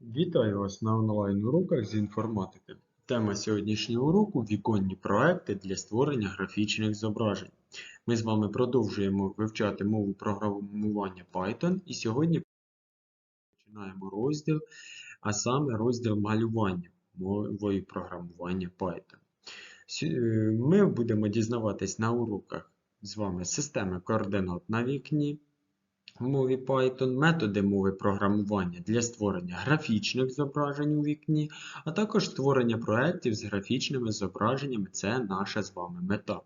Вітаю вас на онлайн-уроках з інформатики. Тема сьогоднішнього уроку віконні проекти для створення графічних зображень. Ми з вами продовжуємо вивчати мову програмування Python і сьогодні починаємо розділ, а саме розділ малювання мовою програмування Python. Е, Ми будемо дізнаватись на уроках з вами системи координат на вікні, в мові Python, методи мови програмування для створення графічних зображень у вікні, а також створення проєктів з графічними зображеннями це наша з вами мета.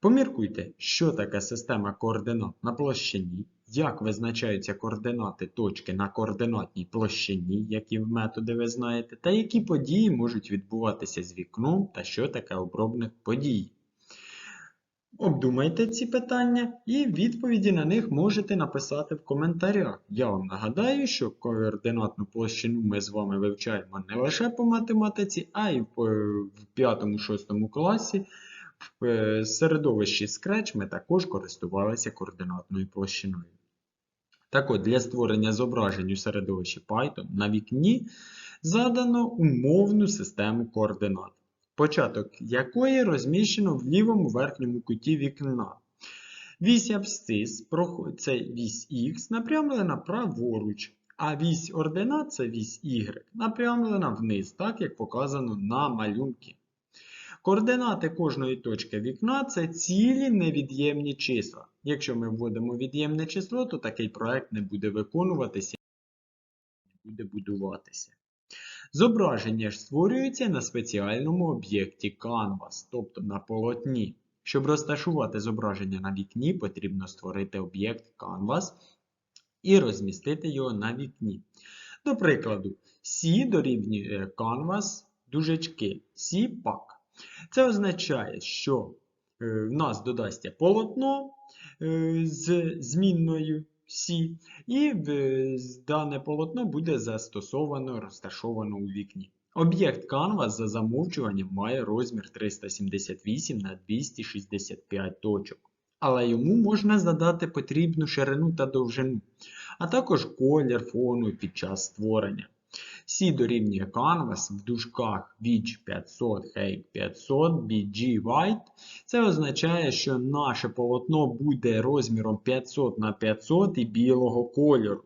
Поміркуйте, що таке система координат на площині, як визначаються координати точки на координатній площині, які методи ви знаєте, та які події можуть відбуватися з вікном та що таке обробник подій. Обдумайте ці питання і відповіді на них можете написати в коментарях. Я вам нагадаю, що координатну площину ми з вами вивчаємо не лише по математиці, а й в 5-6 класі. В е, середовищі Scratch ми також користувалися координатною площиною. Так от, для створення зображень у середовищі Python на вікні задано умовну систему координат початок якої розміщено в лівому верхньому куті вікна. Вісь абсцис, це вісь Х, напрямлена праворуч, а вісь ординат це вісь Y, напрямлена вниз, так як показано на малюнку. Координати кожної точки вікна це цілі невід'ємні числа. Якщо ми вводимо від'ємне число, то такий проект не буде виконуватися, не буде будуватися. Зображення ж створюється на спеціальному об'єкті Canvas, тобто на полотні. Щоб розташувати зображення на вікні, потрібно створити об'єкт Canvas і розмістити його на вікні. До прикладу, C дорівнює Canvas дужечки CPAC. Це означає, що е, в нас додасться полотно е, з змінною C, і е, дане полотно буде застосовано, розташовано у вікні. Об'єкт Canvas за замовчуванням має розмір 378 на 265 точок, але йому можна задати потрібну ширину та довжину, а також колір фону під час створення. C дорівнює Canvas в дужках Widge 500, Height 500, BG White. Це означає, що наше полотно буде розміром 500 на 500 і білого кольору.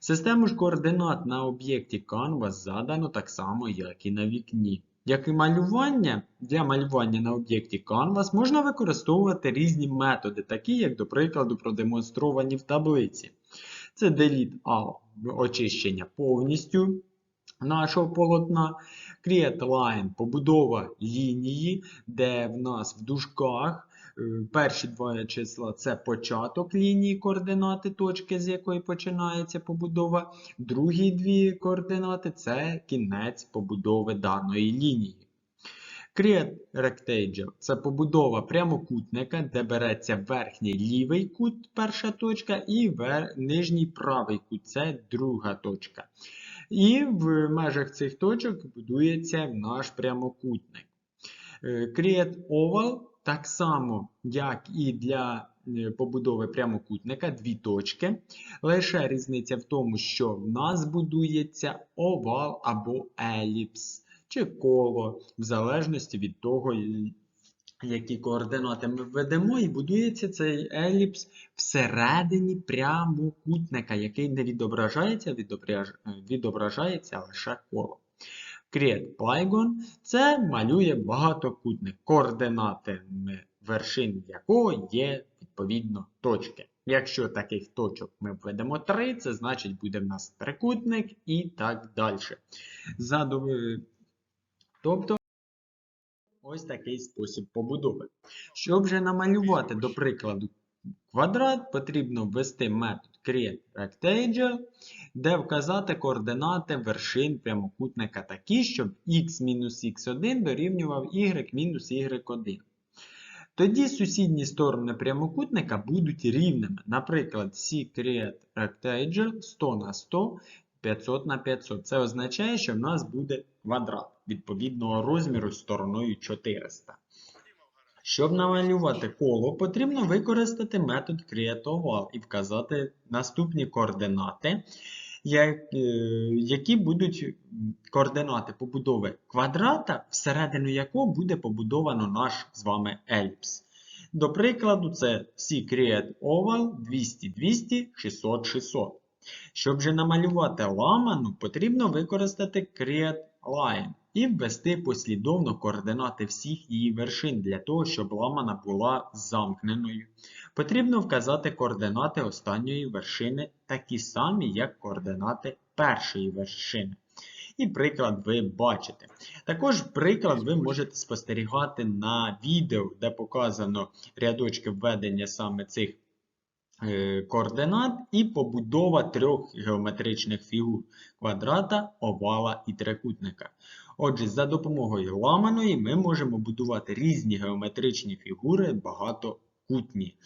Систему ж координат на об'єкті Canvas задано так само, як і на вікні. Як і малювання, для малювання на об'єкті Canvas можна використовувати різні методи, такі як, до прикладу, продемонстровані в таблиці. Це Delete All очищення повністю нашого полотна. Create Line побудова лінії, де в нас в дужках е, перші два числа це початок лінії координати точки, з якої починається побудова. Другі дві координати це кінець побудови даної лінії. Create Rectangle – це побудова прямокутника, де береться верхній лівий кут, перша точка, і нижній правий кут це друга точка. І в межах цих точок будується наш прямокутник. Е, Create Oval так само, як і для е, побудови прямокутника, дві точки. Лише різниця в тому, що в нас будується овал або еліпс чи коло, в залежності від того, які координати ми введемо, і будується цей еліпс всередині прямокутника, який не відображається, відображається лише коло. Create Polygon – це малює багатокутник, координатами вершин якого є відповідно точки. Якщо таких точок ми введемо 3, це значить буде в нас трикутник і так далі. Задов- Тобто ось такий спосіб побудови. Щоб же намалювати, до прикладу, квадрат, потрібно ввести метод createRectangle, де вказати координати вершин прямокутника такі, щоб x-x1 дорівнював y-y1. Тоді сусідні сторони прямокутника будуть рівними. Наприклад, C Rectangle 100 на 100, 500 на 500. Це означає, що в нас буде квадрат відповідного розміру стороною 400. Щоб намалювати коло, потрібно використати метод CreateOval і вказати наступні координати е, які будуть координати побудови квадрата, всередину якого буде побудовано наш з вами еліпс. До прикладу, це Secret Oval 200, 200, 600, 600. Щоб же намалювати ламану, потрібно використати Create Line і ввести послідовно координати всіх її вершин для того, щоб ламана була замкненою. Потрібно вказати координати останньої вершини такі самі, як координати першої вершини. І приклад ви бачите. Також приклад ви можете спостерігати на відео, де показано рядочки введення саме цих е, координат і побудова трьох геометричних фігур квадрата, овала і трикутника. Отже, за допомогою ламаної ми можемо будувати різні геометричні фігури багатокутні.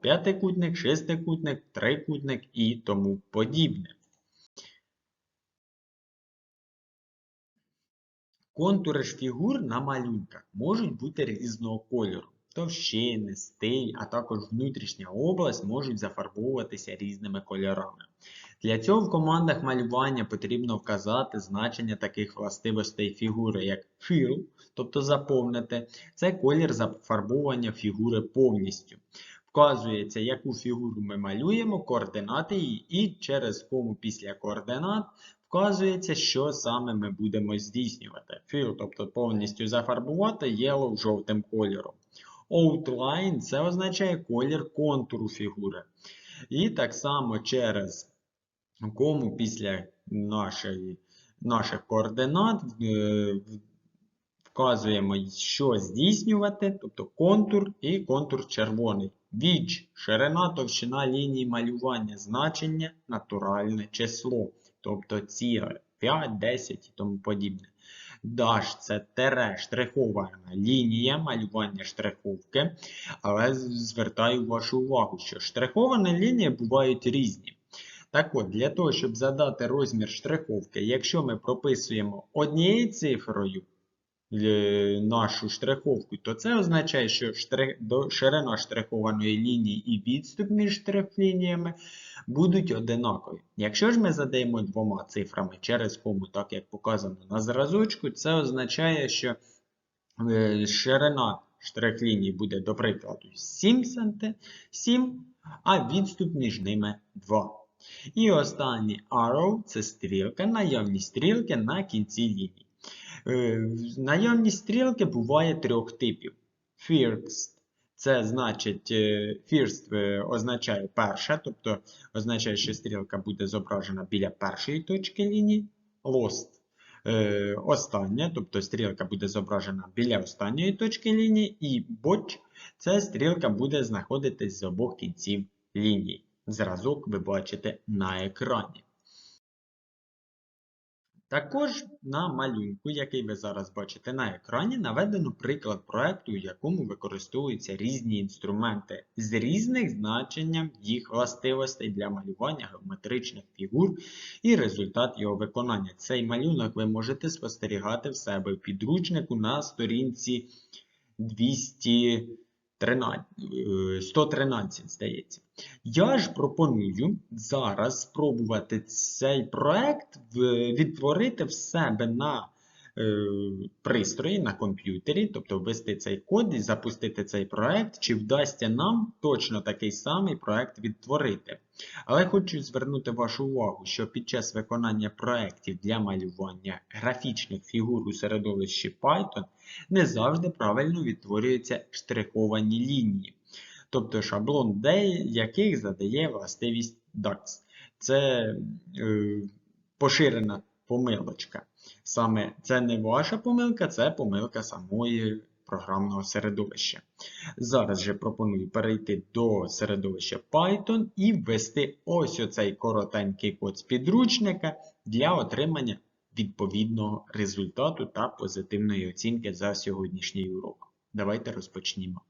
П'ятикутник, шестикутник, трикутник і тому подібне. Контури ж фігур на малюнках можуть бути різного кольору. Товщини, стиль, а також внутрішня область можуть зафарбовуватися різними кольорами. Для цього в командах малювання потрібно вказати значення таких властивостей фігури, як fill, тобто заповнити, це колір зафарбовування фігури повністю. Вказується, яку фігуру ми малюємо, координати її, і через кому після координат вказується, що саме ми будемо здійснювати. Fill, тобто повністю зафарбувати yellow жовтим кольором. Outline це означає колір контуру фігури. І так само через кому після нашої, наших координат е, вказуємо, що здійснювати, тобто контур і контур червоний. Відж, ширина, товщина лінії малювання, значення, натуральне число, тобто ціле 5, 10 і тому подібне. Даш це тере штрихована лінія малювання штриховки, але звертаю вашу увагу, що штриховані лінії бувають різні. Так от, для того, щоб задати розмір штриховки, якщо ми прописуємо однією цифрою нашу штриховку, то це означає, що штрих, до, ширина штрихованої лінії і відступ між штрих-лініями будуть одинакові. Якщо ж ми задаємо двома цифрами через кому, так як показано на зразочку, це означає, що е, ширина штрих-лінії буде, до прикладу, 7 см, 7, а відступ між ними 2 і останній arrow це стрілка, наявність стрілки на кінці лінії. Е, Наявність стрілки буває трьох типів. First це значить, е, first е, означає перша, тобто означає, що стрілка буде зображена біля першої точки лінії. Lost остання, тобто стрілка буде зображена біля останньої точки лінії. І botch це стрілка буде знаходитись з обох кінців лінії. Зразок ви бачите на екрані. Також на малюнку, який ви зараз бачите на екрані, наведено приклад проекту, у якому використовуються різні інструменти з різних значенням їх властивостей для малювання геометричних фігур і результат його виконання. Цей малюнок ви можете спостерігати в себе в підручнику на сторінці 200. 13, 113, здається. Я ж пропоную зараз спробувати цей проект відтворити в себе на е, пристрої, на комп'ютері, тобто ввести цей код і запустити цей проект, чи вдасться нам точно такий самий проект відтворити. Але хочу звернути вашу увагу, що під час виконання проєктів для малювання графічних фігур у середовищі Python не завжди правильно відтворюються штриховані лінії. Тобто шаблон D, яких задає властивість DAX. Це е, поширена помилочка. Саме це не ваша помилка, це помилка самої програмного середовища. Зараз же пропоную перейти до середовища Python і ввести ось оцей коротенький код з підручника для отримання відповідного результату та позитивної оцінки за сьогоднішній урок. Давайте розпочнімо.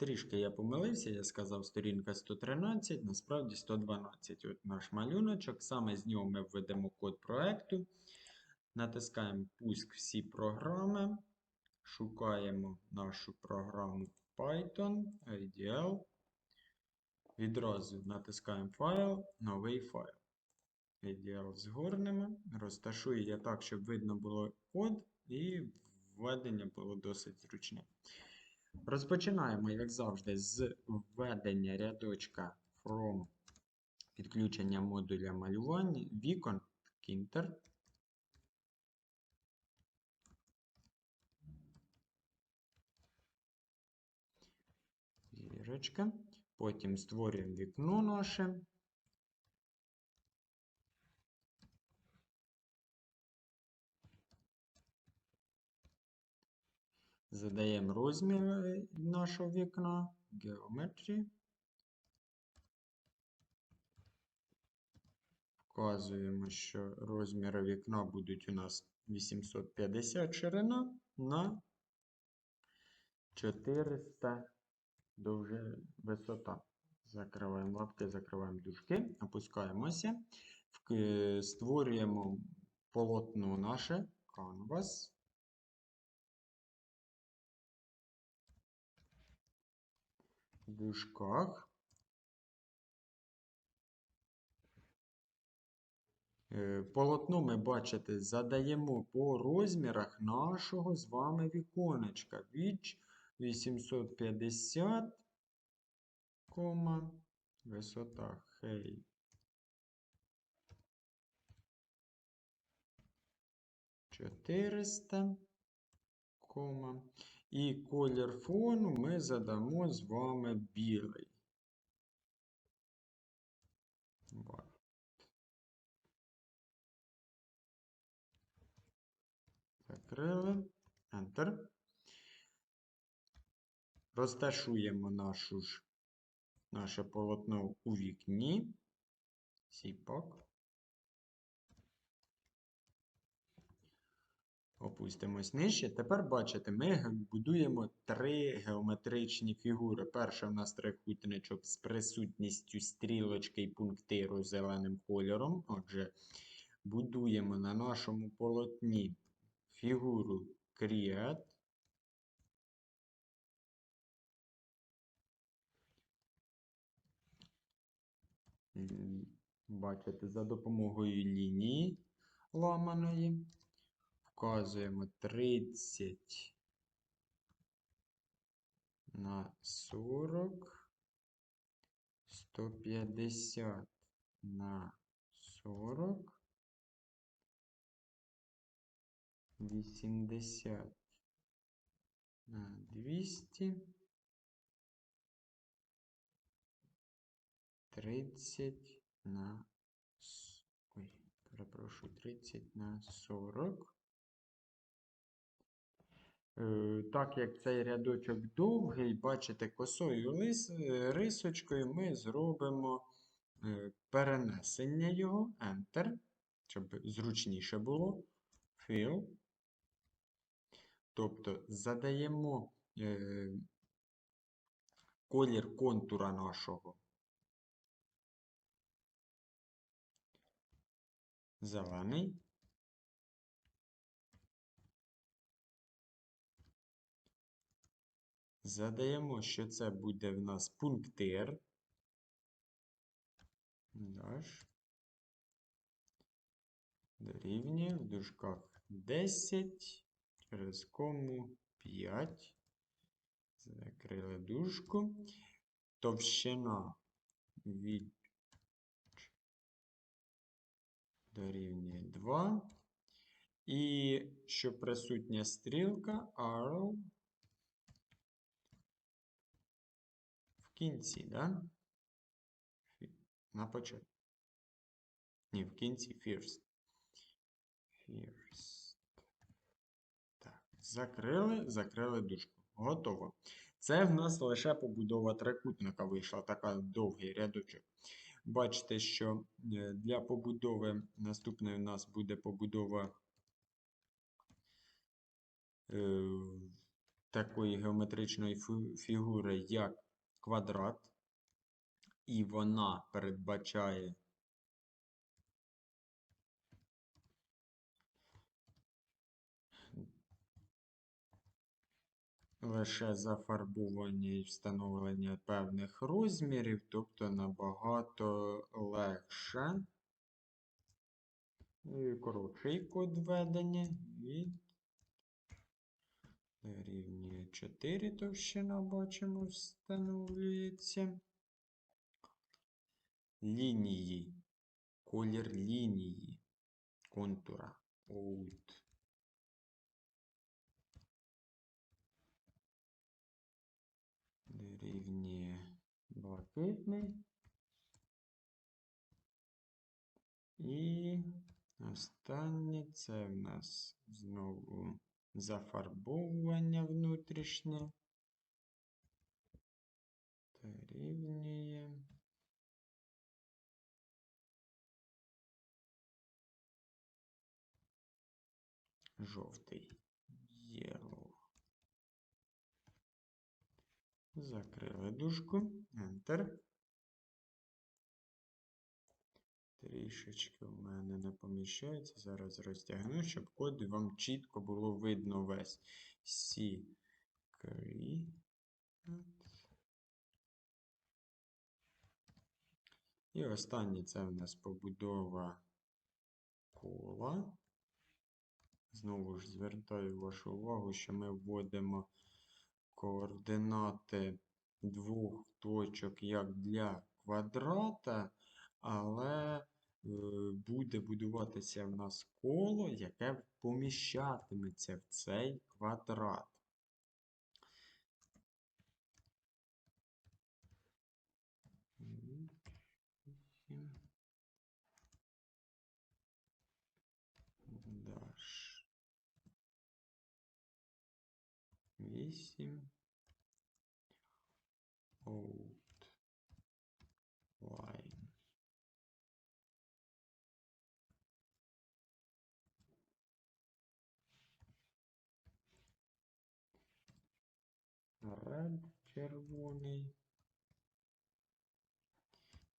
Трішки я помилився, я сказав сторінка 113, насправді 112. От наш малюночок. Саме з нього ми введемо код проекту. Натискаємо Пуск всі програми. Шукаємо нашу програму Python, IDL. Відразу натискаємо файл, новий файл. Ідеал згорнемо. Розташую я так, щоб видно було код, і введення було досить зручне. Розпочинаємо, як завжди, з введення рядочка from підключення модуля малювання вікон Kinter. Потім створюємо вікно наше. Задаємо розмір е, нашого вікна, Geometry. Вказуємо, що розміри вікна будуть у нас 850 ширина на 400 довже висота. Закриваємо лапки, закриваємо дужки, опускаємося, створюємо полотно наше Canvas. Дужках. Е, Полотно ми, бачите, задаємо по розмірах нашого з вами віконечка. Від 850, кома, висота хей. Чотириста, кома. І колір фону ми задамо з вами білий. Закрили. Enter. Розташуємо нашу ж, наше полотно у вікні. Сіпак. Опустимось нижче. Тепер бачите, ми будуємо три геометричні фігури. Перша в нас трикутничок з присутністю стрілочки і пунктиру зеленим кольором. Отже, будуємо на нашому полотні фігуру Create. Бачите, за допомогою лінії ламаної вказуємо 30 на 40, 150 на 40, 80 на 200, 30 на ой, перепрошую, 30 на 40. Е, Так як цей рядочок довгий, бачите, косою лис, е, рисочкою ми зробимо е, перенесення його, Enter, щоб зручніше було. Fill. Тобто задаємо колір контура нашого. Зелений. Задаємо, що це буде в нас пунктир. Даш. Дорівнює в дужках 10, через кому 5. Закрили дужку. Товщина від дорівнює 2. І що присутня стрілка arrow кінці, да? На початку. Ні, в кінці first. First. Так, закрили, закрили дужку. Готово. Це в нас лише побудова трикутника вийшла, така довгий рядочок. Бачите, що е, для побудови наступної у нас буде побудова е, такої геометричної фігури, як квадрат. І вона передбачає лише зафарбування і встановлення певних розмірів, тобто набагато легше. І коротший код введення від дорівнює 4 товщина, бачимо, встановлюється. Лінії, колір лінії, контура, out. Дорівнює блакитний. І останнє це в нас знову зафарбовування внутрішнє. Дорівнює. Жовтий. Yellow. Закрили дужку. Enter. Трішечки в мене не поміщається. Зараз розтягну, щоб код вам чітко було видно весь. Secret. І останнє це в нас побудова кола. Знову ж звертаю вашу увагу, що ми вводимо координати двох точок як для квадрата, але буде будуватися в нас коло, яке поміщатиметься в цей квадрат. Даш. Вісім. Line. Red червоний.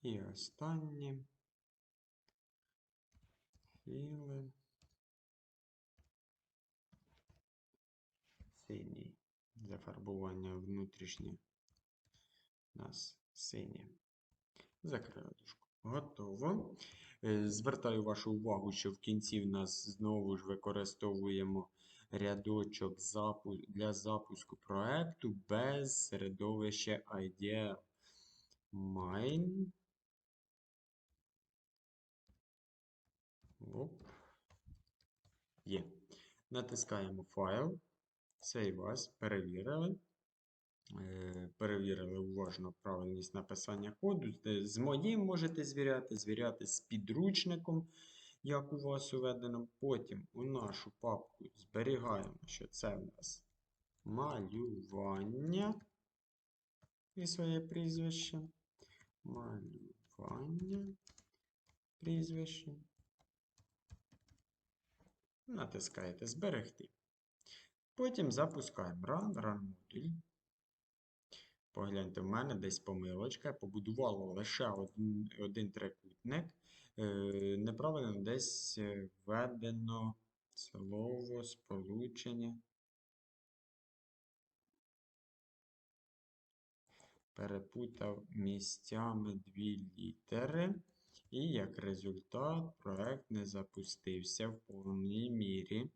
І останнє. Філи. Синій. Зафарбування внутрішнє. У нас синє. Закрили дужку. Готово. Е, Звертаю вашу увагу, що в кінці в нас знову ж використовуємо рядочок для запуску проекту без середовища IDL. Mine. Оп. Є. Натискаємо файл. Save as. Перевірили. Е, Перевірили уважно правильність написання коду. З моїм можете звіряти, звіряти з підручником, як у вас уведено. Потім у нашу папку зберігаємо, що це в нас малювання і своє прізвище. Малювання. Прізвище. Натискаєте Зберегти. Потім запускаємо Run, Run модуль. Погляньте, в мене десь помилочка. Побудувало лише один, один трикутник. Е, неправильно десь е, введено слово сполучення. Перепутав місцями дві літери. І як результат, проект не запустився в повній мірі.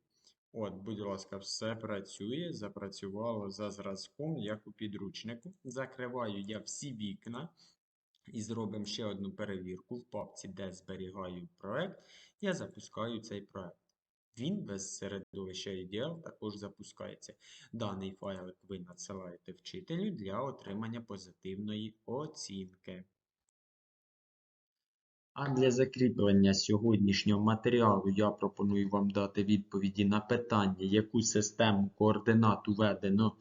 От, будь ласка, все працює, запрацювало за зразком, як у підручнику. Закриваю я всі вікна і зробимо ще одну перевірку в папці, де зберігаю проект. Я запускаю цей проект. Він без середовища IDL також запускається. Даний файлик ви надсилаєте вчителю для отримання позитивної оцінки. А для закріплення сьогоднішнього матеріалу я пропоную вам дати відповіді на питання, яку систему координат введено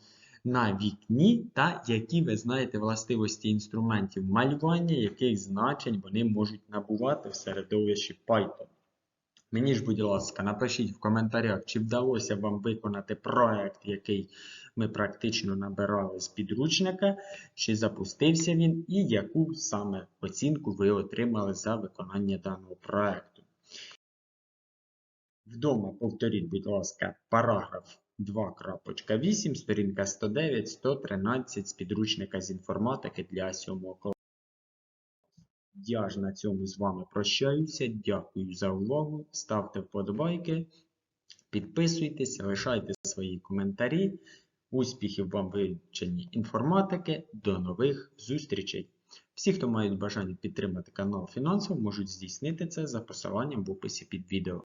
на вікні, та які ви знаєте властивості інструментів малювання, яких значень вони можуть набувати в середовищі Python. Мені ж, будь ласка, напишіть в коментарях, чи вдалося вам виконати проект, який ми практично набирали з підручника, чи запустився він, і яку саме оцінку ви отримали за виконання даного проекту. Вдома повторіть, будь ласка, параграф 2.8, сторінка 109-113 з підручника з інформатики для 7 класу. Я ж на цьому з вами прощаюся. Дякую за увагу. Ставте вподобайки, підписуйтесь, лишайте свої коментарі. Успіхів вам вивченні інформатики. До нових зустрічей! Всі, хто мають бажання підтримати канал фінансово, можуть здійснити це за посиланням в описі під відео.